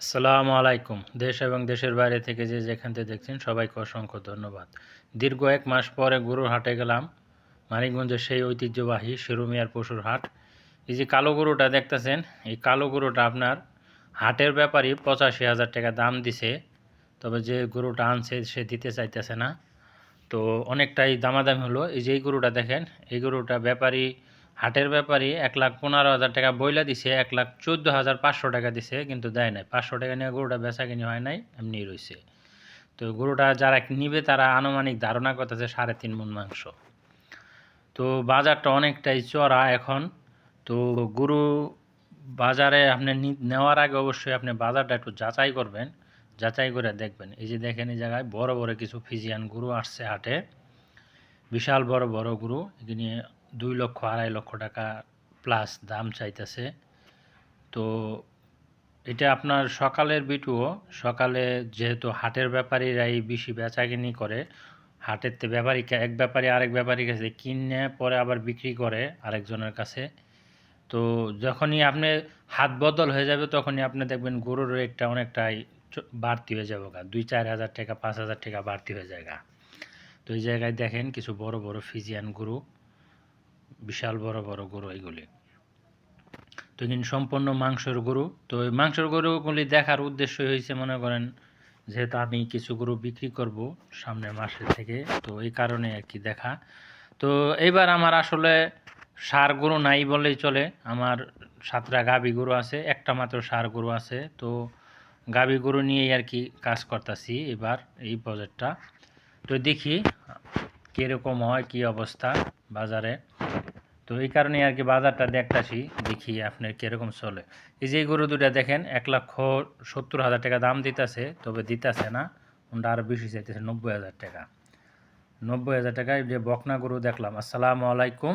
আসসালামু আলাইকুম। দেশ এবং দেশের বাইরে থেকে যে যেখান থেকে দেখছেন, সবাইকে অসংখ্য ধন্যবাদ। দীর্ঘ এক মাস পরে গরুর হাটে গেলাম, মানিকগঞ্জের সেই ঐতিহ্যবাহী শিরুমিয়ার পশুর হাট। এই যে কালো গরুটা দেখতেছেন, এই কালো গরুটা আপনার হাটের ব্যাপারই পঁচাশি হাজার টাকা দাম দিছে, তবে যে গরুটা আনছে সে দিতে চাইতেছে না। তো অনেকটাই দামাদামি হলো। এই যে এই গরুটা দেখেন, এই গরুটা ব্যাপারী হাটের ব্যাপারী এক লাখ পনেরো হাজার টাকা বইলা দিছে, এক লাখ চোদ্দ হাজার পাঁচশো টাকা দিছে, কিন্তু দেয় নাই। পাঁচশো টাকা নিয়ে গরুটা বেচা কিনি হয় নাই, এমনি রয়েছে তো গরুটা যারা নিবে তারা আনুমানিক ধারণা করতেছে সাড়ে তিন মন মাংস। তো বাজারটা অনেকটাই চড়া এখন। তো গরু বাজারে আপনি নেওয়ার আগে অবশ্যই আপনি বাজারটা একটু যাচাই করবেন। যাচাই করে দেখবেন। এই যে দেখেন এই জায়গায় বড় বড় কিছু ফিজিয়ান গরু আসছে হাটে। বিশাল বড় বড় গরু। এখানে দুই লক্ষ, আড়াই লক্ষ টাকা প্লাস দাম চাইতেছে। তো এটা আপনার সকালের বিটুও সকালে যেহেতু হাটের ব্যাপারীরাই বেশি বেচাকিনি করে, হাটের তে ব্যাপারী এক ব্যাপারী আরেক ব্যাপারীর কাছে কিনে পরে আবার বিক্রি করে আরেকজনের কাছে। তো যখনই আপনি হাত বদল হয়ে যাবে তখনই আপনি দেখবেন গরুর রেটটা অনেকটাই বাড়তি হয়ে যাবে গা। দুই, চার হাজার টাকা, পাঁচ হাজার টাকা বাড়তি হয়ে যায় গা। তো এই জায়গায় দেখেন কিছু বড় বড় ফিজিয়ান গরু। বিশাল বড় বড় গরু এগুলি। তো কিন্তু সম্পূর্ণ মাংসের গরু। তো এই মাংসের গরুগুলি দেখার উদ্দেশ্য হয়েছে মনে করেন, যেহেতু আমি কিছু গরু বিক্রি করব সামনের মাসের থেকে, তো এই কারণে আর কি দেখা। তো এইবার আমার আসলে সার গরু নাই বলেই চলে। আমার সাতটা গাভী গরু আছে, একটা মাত্র সার গরু আছে। তো গাভী গরু নিয়েই আর কি কাজ করতেছি এবার এই প্রজেক্টটা। তো দেখি, কীরকম হয়, কি অবস্থা বাজারে। তো এই কারণে আর কি বাজারটা দেখতাছি, দেখি আপনার কীরকম চলে। এই যে গরু দুটা দেখেন, এক লক্ষ সত্তর হাজার টাকা দাম দিতেছে, তবে দিতেছে না ওটা আরও বেশি চাইতেছে নব্বই হাজার টাকা। নব্বই হাজার টাকায় যে বকনা গরু দেখলাম। আসসালামু আলাইকুম।